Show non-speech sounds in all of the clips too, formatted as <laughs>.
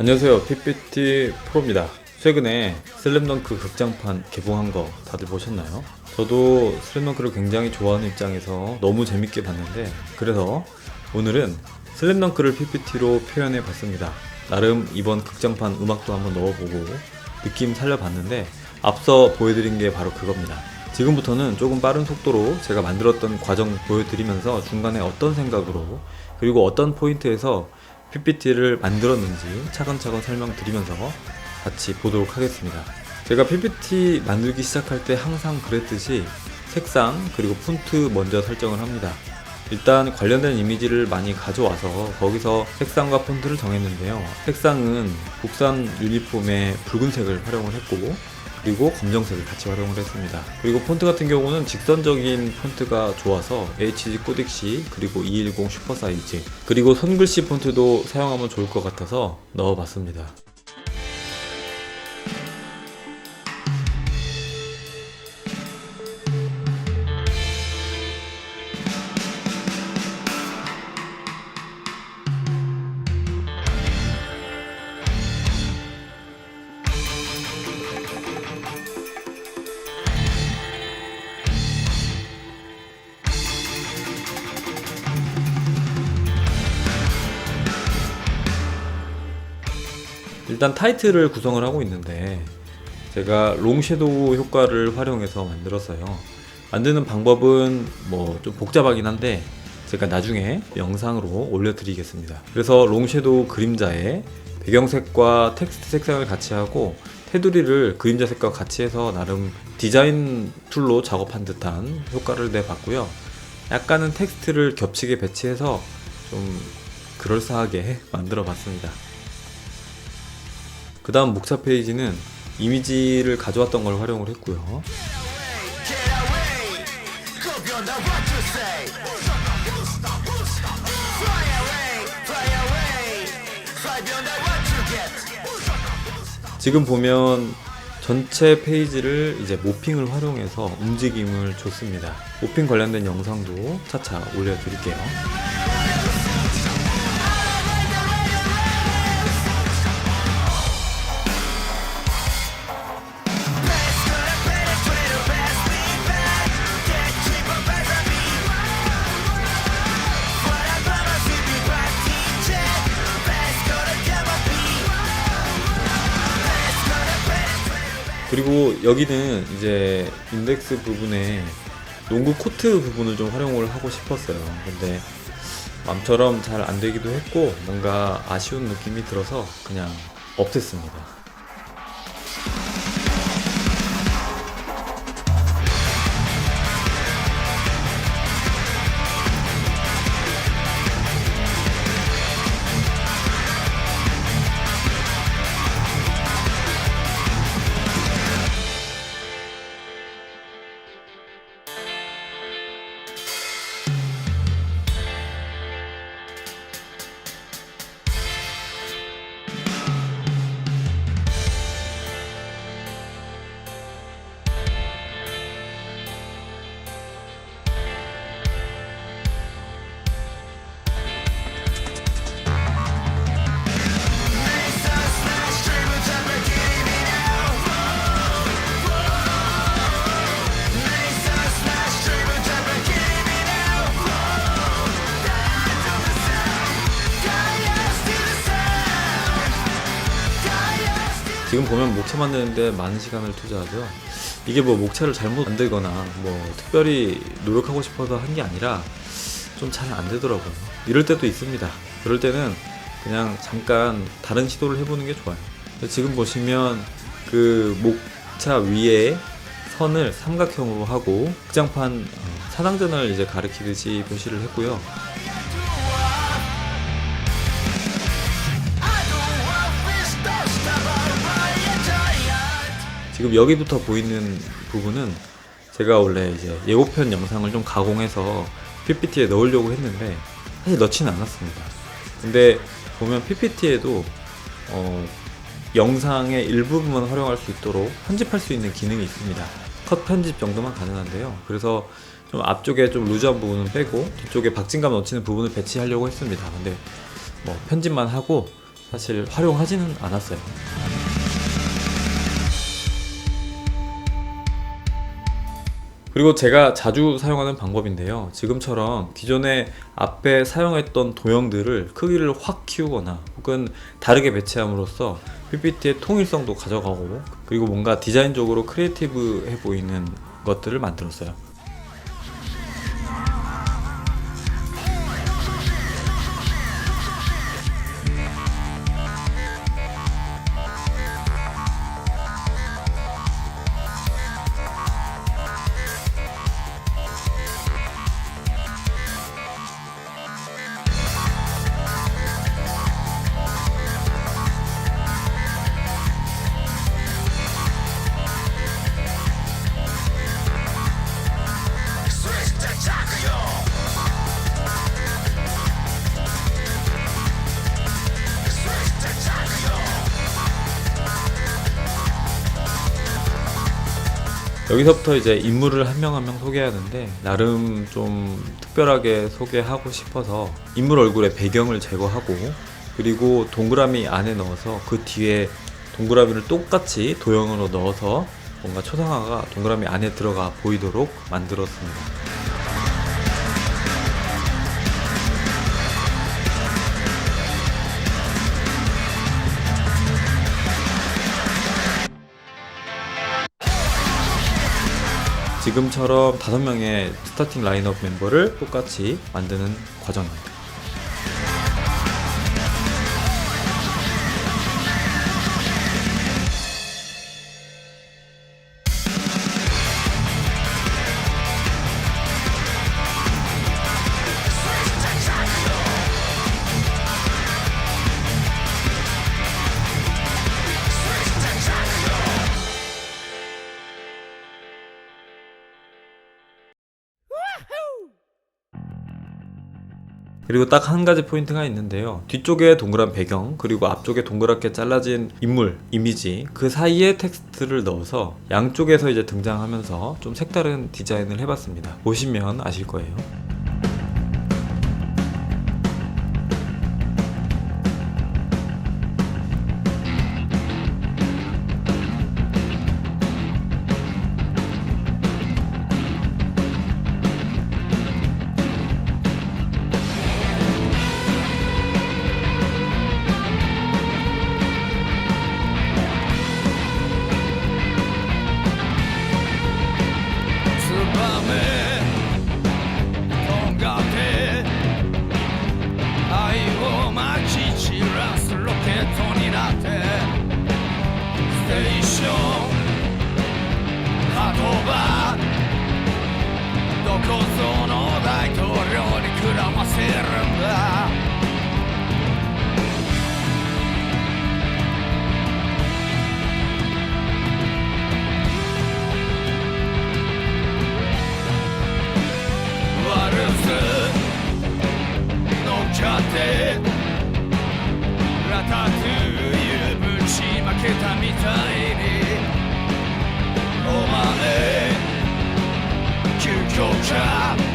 안녕하세요. PPT 프로입니다. 최근에 슬램덩크 극장판 개봉한 거 다들 보셨나요? 저도 슬램덩크를 굉장히 좋아하는 입장에서 너무 재밌게 봤는데 그래서 오늘은 슬램덩크를 PPT로 표현해 봤습니다. 나름 이번 극장판 음악도 한번 넣어보고 느낌 살려봤는데 앞서 보여드린 게 바로 그겁니다. 지금부터는 조금 빠른 속도로 제가 만들었던 과정 보여드리면서 중간에 어떤 생각으로 그리고 어떤 포인트에서 PPT를 만들었는지 차근차근 설명드리면서 같이 보도록 하겠습니다. 제가 PPT 만들기 시작할 때 항상 그랬듯이 색상 그리고 폰트 먼저 설정을 합니다. 일단 관련된 이미지를 많이 가져와서 거기서 색상과 폰트를 정했는데요. 색상은 국산 유니폼의 붉은색을 활용을 했고 그리고 검정색을 같이 활용을 했습니다. 그리고 폰트 같은 경우는 직선적인 폰트가 좋아서 HG 코딕시 그리고 210 슈퍼 사이즈 그리고 손글씨 폰트도 사용하면 좋을 것 같아서 넣어봤습니다. 일단 타이틀을 구성을 하고 있는데 제가 롱 섀도우 효과를 활용해서 만들었어요. 만드는 방법은 뭐 좀 복잡하긴 한데 제가 나중에 영상으로 올려드리겠습니다. 그래서 롱 섀도우 그림자에 배경색과 텍스트 색상을 같이 하고 테두리를 그림자 색과 같이 해서 나름 디자인 툴로 작업한 듯한 효과를 내봤고요. 약간은 텍스트를 겹치게 배치해서 좀 그럴싸하게 <laughs> 만들어 봤습니다. 그 다음 목차 페이지는 이미지를 가져왔던 걸 활용을 했고요. 지금 보면 전체 페이지를 이제 모핑을 활용해서 움직임을 줬습니다. 모핑 관련된 영상도 차차 올려드릴게요. 여기는 이제 인덱스 부분에 농구 코트 부분을 좀 활용을 하고 싶었어요. 근데 맘처럼 잘 안 되기도 했고 뭔가 아쉬운 느낌이 들어서 그냥 없앴습니다. 지금 보면 목차 만드는데 많은 시간을 투자하죠. 이게 뭐 목차를 잘못 만들거나 뭐 특별히 노력하고 싶어서 한 게 아니라 좀 잘 안 되더라고요. 이럴 때도 있습니다. 그럴 때는 그냥 잠깐 다른 시도를 해보는 게 좋아요. 지금 보시면 그 목차 위에 선을 삼각형으로 하고 극장판 어, 사당전을 이제 가리키듯이 표시를 했고요. 지금 여기부터 보이는 부분은 제가 원래 이제 예고편 영상을 좀 가공해서 PPT에 넣으려고 했는데 사실 넣지는 않았습니다. 근데 보면 PPT에도 어, 영상의 일부분만 활용할 수 있도록 편집할 수 있는 기능이 있습니다. 컷 편집 정도만 가능한데요. 그래서 좀 앞쪽에 좀 루즈한 부분은 빼고 뒤쪽에 박진감 넘치는 부분을 배치하려고 했습니다. 근데 뭐 편집만 하고 사실 활용하지는 않았어요. 그리고 제가 자주 사용하는 방법인데요. 지금처럼 기존에 앞에 사용했던 도형들을 크기를 확 키우거나 혹은 다르게 배치함으로써 PPT의 통일성도 가져가고 그리고 뭔가 디자인적으로 크리에이티브해 보이는 것들을 만들었어요. 여기서부터 이제 인물을 한명 한명 소개하는데 나름 좀 특별하게 소개하고 싶어서 인물 얼굴의 배경을 제거하고 그리고 동그라미 안에 넣어서 그 뒤에 동그라미를 똑같이 도형으로 넣어서 뭔가 초상화가 동그라미 안에 들어가 보이도록 만들었습니다. 지금처럼 다섯 명의 스타팅 라인업 멤버를 똑같이 만드는 과정입니다. 그리고 딱 한 가지 포인트가 있는데요. 뒤쪽에 동그란 배경, 그리고 앞쪽에 동그랗게 잘라진 인물, 이미지, 그 사이에 텍스트를 넣어서 양쪽에서 이제 등장하면서 좀 색다른 디자인을 해봤습니다. 보시면 아실 거예요. あとはどこぞの大統領にくらませるんだ。悪ルツ乗っちゃって。coacha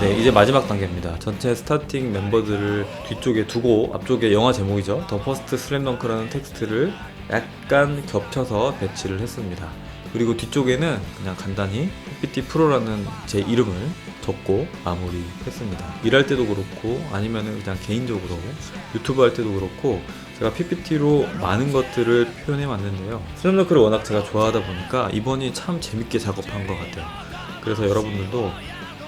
네, 이제 마지막 단계입니다. 전체 스타팅 멤버들을 뒤쪽에 두고 앞쪽에 영화 제목이죠. 더 퍼스트 슬램덩크라는 텍스트를 약간 겹쳐서 배치를 했습니다. 그리고 뒤쪽에는 그냥 간단히 PPT 프로라는 제 이름을 적고 마무리했습니다. 일할 때도 그렇고 아니면은 그냥 개인적으로 유튜브 할 때도 그렇고 제가 PPT로 많은 것들을 표현해 왔는데요. 슬램덩크를 워낙 제가 좋아하다 보니까 이번이 참 재밌게 작업한 것 같아요. 그래서 여러분들도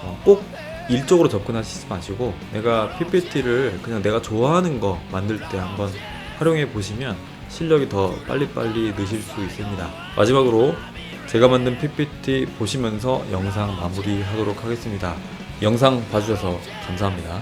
어, 꼭 일적으로 접근하시지 마시고 내가 PPT를 그냥 내가 좋아하는 거 만들 때 한번 활용해 보시면 실력이 더 빨리빨리 느실 수 있습니다. 마지막으로 제가 만든 PPT 보시면서 영상 마무리 하도록 하겠습니다. 영상 봐주셔서 감사합니다.